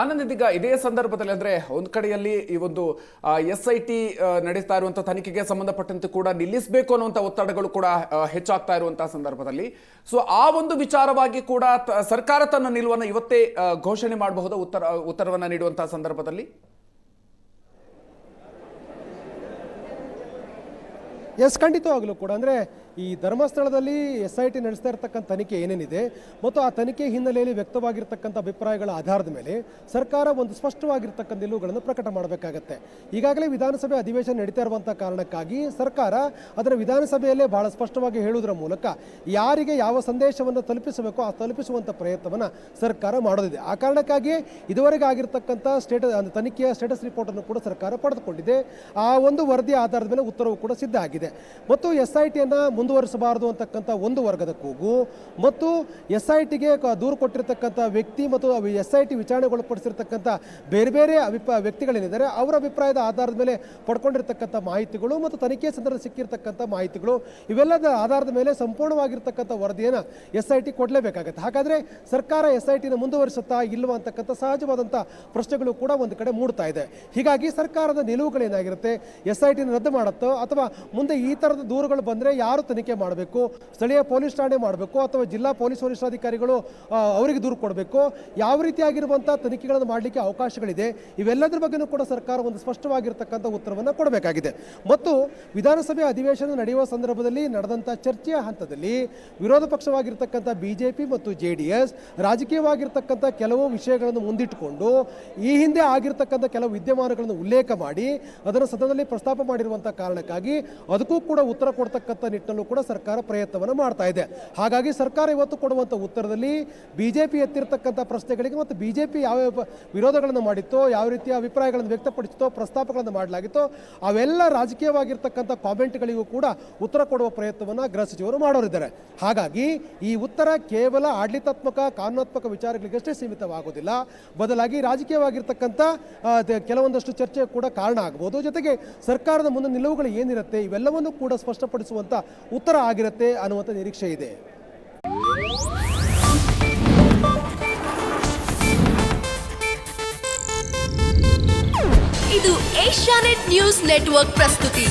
ಆನಂದ್ ಇದೀಗ ಇದೇ ಸಂದರ್ಭದಲ್ಲಿ ಅಂದ್ರೆ ಒಂದ್ ಕಡೆಯಲ್ಲಿ ಈ ಒಂದು ಎಸ್ ಐ ಟಿ ನಡೀತಾ ಇರುವಂತಹ ತನಿಖೆಗೆ ಸಂಬಂಧಪಟ್ಟಂತೆ ಕೂಡ ನಿಲ್ಲಿಸಬೇಕು ಅನ್ನುವಂಥ ಒತ್ತಡಗಳು ಕೂಡ ಹೆಚ್ಚಾಗ್ತಾ ಇರುವಂತಹ ಸಂದರ್ಭದಲ್ಲಿ. ಸೊ ಆ ಒಂದು ವಿಚಾರವಾಗಿ ಕೂಡ ಸರ್ಕಾರ ತನ್ನ ನಿಲುವನ್ನು ಇವತ್ತೇ ಘೋಷಣೆ ಮಾಡಬಹುದು ಉತ್ತರ, ಉತ್ತರವನ್ನು ನೀಡುವಂತಹ ಸಂದರ್ಭದಲ್ಲಿ? ಎಸ್ ಖಂಡಿತವಾಗಲೂ ಕೂಡ. ಅಂದರೆ ಈ ಧರ್ಮಸ್ಥಳದಲ್ಲಿ ಎಸ್ ಐ ಟಿ ನಡೆಸ್ತಾ ಇರತಕ್ಕಂಥ ತನಿಖೆ ಏನೇನಿದೆ ಮತ್ತು ಆ ತನಿಖೆ ಹಿನ್ನೆಲೆಯಲ್ಲಿ ವ್ಯಕ್ತವಾಗಿರ್ತಕ್ಕಂಥ ಅಭಿಪ್ರಾಯಗಳ ಆಧಾರದ ಮೇಲೆ ಸರ್ಕಾರ ಒಂದು ಸ್ಪಷ್ಟವಾಗಿರ್ತಕ್ಕಂಥ ನಿಲುವುಗಳನ್ನು ಪ್ರಕಟ ಮಾಡಬೇಕಾಗತ್ತೆ. ಈಗಾಗಲೇ ವಿಧಾನಸಭೆ ಅಧಿವೇಶನ ನಡೀತಾ ಇರುವಂಥ ಕಾರಣಕ್ಕಾಗಿ ಸರ್ಕಾರ ಅದರ ವಿಧಾನಸಭೆಯಲ್ಲೇ ಬಹಳ ಸ್ಪಷ್ಟವಾಗಿ ಹೇಳುವುದರ ಮೂಲಕ ಯಾರಿಗೆ ಯಾವ ಸಂದೇಶವನ್ನು ತಲುಪಿಸಬೇಕು, ಆ ತಲುಪಿಸುವಂಥ ಪ್ರಯತ್ನವನ್ನು ಸರ್ಕಾರ ಮಾಡೋದಿದೆ. ಆ ಕಾರಣಕ್ಕಾಗಿ ಇದುವರೆಗೆ ಆಗಿರ್ತಕ್ಕಂಥ ಸ್ಟೇಟ ತನಿಖೆಯ ಸ್ಟೇಟಸ್ ರಿಪೋರ್ಟನ್ನು ಕೂಡ ಸರ್ಕಾರ ಪಡೆದುಕೊಂಡಿದೆ. ಆ ಒಂದು ವರದಿ ಆಧಾರದ ಮೇಲೆ ಉತ್ತರವು ಕೂಡ ಸಿದ್ಧ ಆಗಿದೆ. ಮತ್ತು ಎಸ್ ಐ ಟಿಯನ್ನು ಮುಂದುವರಿಸಬಾರದು ಅಂತಕ್ಕಂಥ ಒಂದು ವರ್ಗದ ಕೂಗು. ಮತ್ತು ಎಸ್ ಐ ಟಿಗೆ ದೂರು ಕೊಟ್ಟಿರ್ತಕ್ಕಂಥ ವ್ಯಕ್ತಿ ಮತ್ತು ಎಸ್ ಐ ಟಿ ವಿಚಾರಣೆಗೊಳಪಡಿಸಿರ್ತಕ್ಕಂಥ ಬೇರೆ ಬೇರೆ ಅಭಿಪ್ರಾಯ ವ್ಯಕ್ತಿಗಳೇನಿದ್ದಾರೆ, ಅವರ ಅಭಿಪ್ರಾಯದ ಆಧಾರದ ಮೇಲೆ ಪಡ್ಕೊಂಡಿರ್ತಕ್ಕಂಥ ಮಾಹಿತಿಗಳು ಮತ್ತು ತನಿಖೆ ಸಂದರ್ಭ ಸಿಕ್ಕಿರ್ತಕ್ಕಂಥ ಮಾಹಿತಿಗಳು, ಇವೆಲ್ಲದ ಆಧಾರದ ಮೇಲೆ ಸಂಪೂರ್ಣವಾಗಿರ್ತಕ್ಕಂಥ ವರದಿಯನ್ನು ಎಸ್ ಐ ಟಿ ಕೊಡಲೇಬೇಕಾಗತ್ತೆ. ಹಾಗಾದರೆ ಸರ್ಕಾರ ಎಸ್ ಐ ಟಿನ ಮುಂದುವರಿಸುತ್ತಾ ಇಲ್ವಾ ಅಂತಕ್ಕಂಥ ಸಹಜವಾದಂಥ ಪ್ರಶ್ನೆಗಳು ಕೂಡ ಒಂದು ಕಡೆ ಮೂಡ್ತಾ ಇದೆ. ಹೀಗಾಗಿ ಸರ್ಕಾರದ ನಿಲುವುಗಳೇನಾಗಿರುತ್ತೆ ಎಸ್ ಐ ಟಿನ ರದ್ದು ಮಾಡುತ್ತೋ ಅಥವಾ ಮುಂದೆ ಈ ಥರದ ದೂರುಗಳು ಬಂದರೆ ಯಾರು ತನಿಖೆ ಮಾಡಬೇಕು? ಸ್ಥಳೀಯ ಪೊಲೀಸ್ ಠಾಣೆ ಮಾಡಬೇಕು ಅಥವಾ ಜಿಲ್ಲಾ ಪೊಲೀಸ್ ವರಿಷ್ಠಾಧಿಕಾರಿಗಳು ಅವರಿಗೆ ದೂರು ಕೊಡಬೇಕು? ಯಾವ ರೀತಿಯಾಗಿರುವಂಥ ತನಿಖೆಗಳನ್ನು ಮಾಡಲಿಕ್ಕೆ ಅವಕಾಶಗಳಿದೆ? ಇವೆಲ್ಲದರ ಬಗ್ಗೆನೂ ಕೂಡ ಸರ್ಕಾರ ಒಂದು ಸ್ಪಷ್ಟವಾಗಿರ್ತಕ್ಕಂಥ ಉತ್ತರವನ್ನು ಕೊಡಬೇಕಾಗಿದೆ. ಮತ್ತು ವಿಧಾನಸಭೆ ಅಧಿವೇಶನ ನಡೆಯುವ ಸಂದರ್ಭದಲ್ಲಿ ನಡೆದಂಥ ಚರ್ಚೆಯ ಹಂತದಲ್ಲಿ ವಿರೋಧ ಪಕ್ಷವಾಗಿರ್ತಕ್ಕಂಥ ಬಿ ಜೆ ಪಿ ಮತ್ತು ಜೆ ಡಿ ರಾಜಕೀಯವಾಗಿರ್ತಕ್ಕಂಥ ಕೆಲವು ವಿಷಯಗಳನ್ನು ಮುಂದಿಟ್ಟುಕೊಂಡು, ಈ ಹಿಂದೆ ಆಗಿರ್ತಕ್ಕಂಥ ಕೆಲವು ವಿದ್ಯಮಾನಗಳನ್ನು ಉಲ್ಲೇಖ ಮಾಡಿ, ಅದನ್ನು ಸದನದಲ್ಲಿ ಪ್ರಸ್ತಾಪ ಮಾಡಿರುವಂಥ ಕಾರಣಕ್ಕಾಗಿ ಅದಕ್ಕೂ ಕೂಡ ಉತ್ತರ ಕೊಡ್ತಕ್ಕಂಥ ನಿಟ್ಟಿನಲ್ಲೂ ಕೂಡ ಸರ್ಕಾರ ಪ್ರಯತ್ನವನ್ನು ಮಾಡ್ತಾ ಇದೆ. ಹಾಗಾಗಿ ಸರ್ಕಾರ ಇವತ್ತು ಕೊಡುವಂಥ ಉತ್ತರದಲ್ಲಿ ಬಿ ಜೆ ಪಿ ಎತ್ತಿರ್ತಕ್ಕಂಥ ಪ್ರಶ್ನೆಗಳಿಗೆ ಮತ್ತು ಬಿ ಜೆ ಪಿ ಯಾವ ವಿರೋಧಗಳನ್ನು ಮಾಡಿತ್ತೋ, ಯಾವ ರೀತಿಯ ಅಭಿಪ್ರಾಯಗಳನ್ನು ವ್ಯಕ್ತಪಡಿಸಿತೋ ಪ್ರಸ್ತಾಪಗಳನ್ನು ಮಾಡಲಾಗಿತ್ತೋ, ಅವೆಲ್ಲ ರಾಜಕೀಯವಾಗಿರ್ತಕ್ಕಂಥ ಕಾಮೆಂಟ್ಗಳಿಗೂ ಕೂಡ ಉತ್ತರ ಕೊಡುವ ಪ್ರಯತ್ನವನ್ನು ಗೃಹ ಸಚಿವರು ಮಾಡೋರಿದ್ದಾರೆ. ಹಾಗಾಗಿ ಈ ಉತ್ತರ ಕೇವಲ ಆಡಳಿತಾತ್ಮಕ, ಕಾನೂನಾತ್ಮಕ ವಿಚಾರಗಳಿಗಷ್ಟೇ ಸೀಮಿತವಾಗುವುದಿಲ್ಲ ಬದಲಾಗಿ ರಾಜಕೀಯವಾಗಿರ್ತಕ್ಕಂಥ ಕೆಲವೊಂದಷ್ಟು ಚರ್ಚೆ ಕೂಡ ಕಾರಣ ಆಗಬಹುದು ಜೊತೆಗೆ ಸರ್ಕಾರದ ಮುಂದೆ ನಿಲುವುಗಳು ಏನಿರುತ್ತೆ ಇವೆಲ್ಲವನ್ನು ಕೂಡ ಸ್ಪಷ್ಟಪಡಿಸುವಂಥ ಉತ್ತರ ಆಗಿರುತ್ತೆ ಅನ್ನುವಂಥ ನಿರೀಕ್ಷೆ ಇದೆ. ಇದು ಏಷ್ಯಾನೆಟ್ ನ್ಯೂಸ್ ನೆಟ್ವರ್ಕ್ ಪ್ರಸ್ತುತಿ.